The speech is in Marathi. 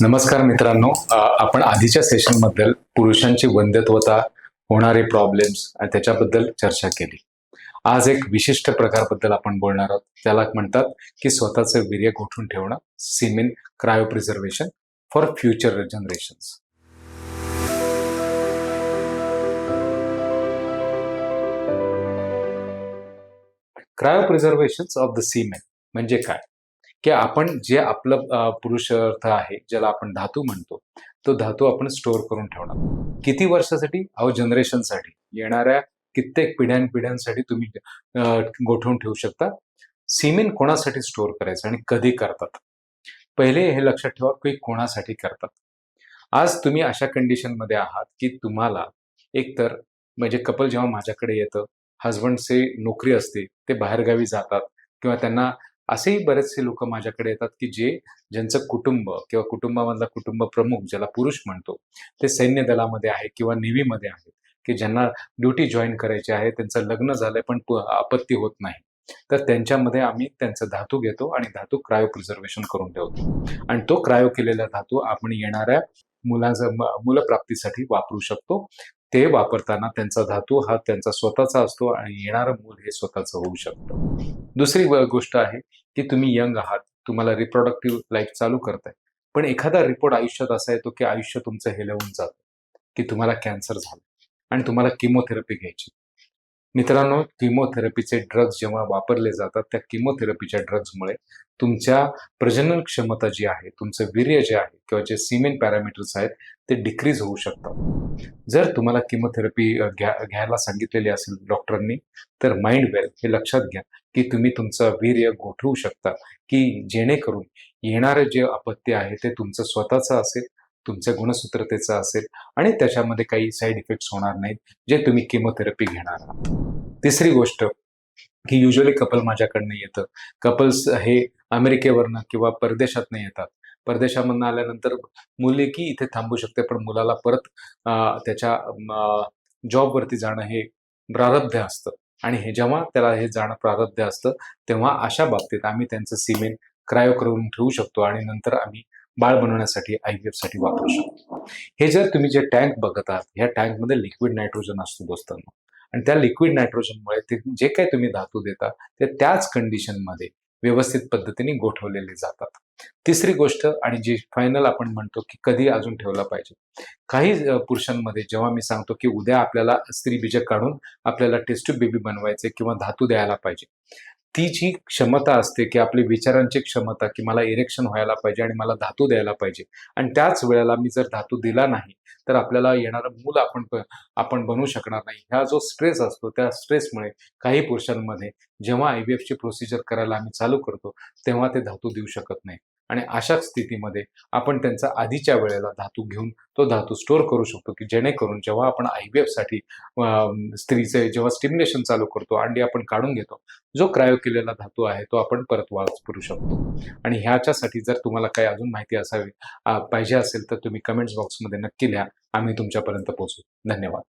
नमस्कार मित्रांनो. आपण आधीच्या सेशनबद्दल पुरुषांची वंध्यत्वता होणारे प्रॉब्लेम्स त्याच्याबद्दल चर्चा केली. आज एक विशिष्ट प्रकारबद्दल आपण बोलणार आहोत. त्याला म्हणतात की स्वतःचं वीर्य गोठून ठेवणं semen cryopreservation for future generations cryopreservation of the semen म्हणजे काय? की आपण जे आपलं पुरुषार्थ पुरुष अर्थ आहे ज्याला आपण धातू म्हणतो तो धातू आपण स्टोअर करून ठेवणार. किती वर्षासाठी? अहो जनरेशनसाठी. येणाऱ्या कित्येक पिढ्यानपिढ्यांसाठी तुम्ही गोठवून ठेवू शकता. सिमेंट कोणासाठी स्टोअर करायचं आणि कधी करतात? पहिले हे लक्षात ठेवा की कोणासाठी करतात. आज तुम्ही अशा कंडिशनमध्ये आहात की तुम्हाला एकतर म्हणजे कपल जेव्हा माझ्याकडे येतं हजबंडचे नोकरी असते ते बाहेरगावी जातात किंवा त्यांना असेही बरेचसे लोक माझ्याकडे येतात की जे ज्यांचं कुटुंब किंवा कुटुंबामधला कुटुंब प्रमुख ज्याला पुरुष म्हणतो ते सैन्य दलामध्ये आहे किंवा नेव्हीमध्ये आहेत की ज्यांना ड्युटी जॉईन करायची आहे त्यांचं लग्न झालंय पण आपत्ती होत नाही. तर त्यांच्यामध्ये आम्ही त्यांचं धातू घेतो आणि धातू क्रायो प्रिझर्वेशन करून ठेवतो. आणि तो क्रायो केलेला धातू आपण येणाऱ्या मुलाचं मुलप्राप्तीसाठी वापरू शकतो. ते वापरताना त्यांचा धातू हा त्यांचा स्वतःचा असतो आणि येणारं मूल हे स्वतःचं होऊ शकतं. दुसरी गोष्ट आहे की तुम्ही यंग आहात तुम्हाला रिप्रोडक्टिव्ह लाईफ चालू करताय. पण एखादा रिपोर्ट आयुष्यात असा येतो की आयुष्य तुमचं हेलवून जातं की तुम्हाला कॅन्सर झालं आणि तुम्हाला किमोथेरपी घ्यायची. मित्रांनो किमोथेरपीचे ड्रग्ज जेव्हा वापरले जातात त्या किमोथेरपीच्या ड्रग्जमुळे तुमच्या प्रजनन क्षमता जी आहे तुमचं वीर्य जे आहे किंवा जे सिमेन पॅरामीटर्स आहेत ते डिक्रीज होऊ शकतात. जर तुम्हाला किमोथेरपी घ्या घ्यायला सांगितलेली असेल डॉक्टरांनी तर माइंड वेल हे लक्षात घ्या की तुम्ही तुमचं वीर्य गोठवू शकता की जेणेकरून येणारे जे आपत्ती आहे ते तुमचं स्वतःचं असेल तुमच्या गुणसूत्रतेचं असेल आणि त्याच्यामध्ये काही साईड इफेक्ट्स होणार नाहीत जे तुम्ही किमोथेरपी घेणार आहात. तिसरी गोष्ट की युजली कपल माझ्याकडनं येतं. कपल्स हे अमेरिकेवरनं किंवा परदेशातनं येतात. परदेशामधनं आल्यानंतर मुली की इथे थांबू शकते पण मुलाला परत त्याच्या जॉबवरती जाणं हे प्रारब्ध असतं. आणि हे जेव्हा त्याला हे जाणं प्रारब्ध असतं तेव्हा अशा बाबतीत आम्ही त्यांचं सिमेंट क्रायो करून ठेवू शकतो आणि नंतर आम्ही बाळ बनवण्यासाठी आय व्ही साठी वापरू शकतो. हे जर तुम्ही जे टँक बघत आहात ह्या टँकमध्ये लिक्विड नायट्रोजन असतो दोस्तांनो. आणि त्या लिक्विड नायट्रोजनमुळे ते जे काही तुम्ही धातू देता ते त्याच कंडिशनमध्ये व्यवस्थित पद्धतीने गोठवलेले जातात. तिसरी गोष्ट आणि जी फायनल आपण म्हणतो की कधी अजून ठेवला पाहिजे. काही पुरुषांमध्ये जेव्हा मी सांगतो की उद्या आपल्याला स्त्री बीजक काढून आपल्याला टेस्ट्यूब बेबी बनवायचे किंवा धातू द्यायला पाहिजे. ती जी क्षमता असते की आपली विचारांची क्षमता की मला इरेक्शन व्हायला पाहिजे आणि मला धातू द्यायला पाहिजे. आणि त्याच वेळेला मी जर धातू दिला नाही तर आपल्याला येणारं मूल आपण आपण बनवू शकणार नाही. ह्या जो स्ट्रेस असतो त्या स्ट्रेसमुळे काही पुरुषांमध्ये जेव्हा आय व्ही एफची प्रोसिजर करायला आम्ही चालू करतो तेव्हा ते धातू देऊ शकत नाही. आणि अशा स्थितीमध्ये आपण त्यांचा आधीच्या वेळेला धातू घेऊन तो धातू स्टोअर करू शकतो की जेणेकरून जेव्हा आपण आय व्ही एफसाठी स्त्रीचे जेव्हा स्टिम्युलेशन चालू करतो अंडी आपण काढून घेतो जो क्रायो केलेला धातू आहे तो आपण परत वापरू शकतो. आणि ह्याच्यासाठी जर तुम्हाला काही अजून माहिती असावी पाहिजे असेल तर तुम्ही कमेंट्स बॉक्समध्ये नक्की लिहा. आम्ही तुमच्यापर्यंत पोहोचू. धन्यवाद.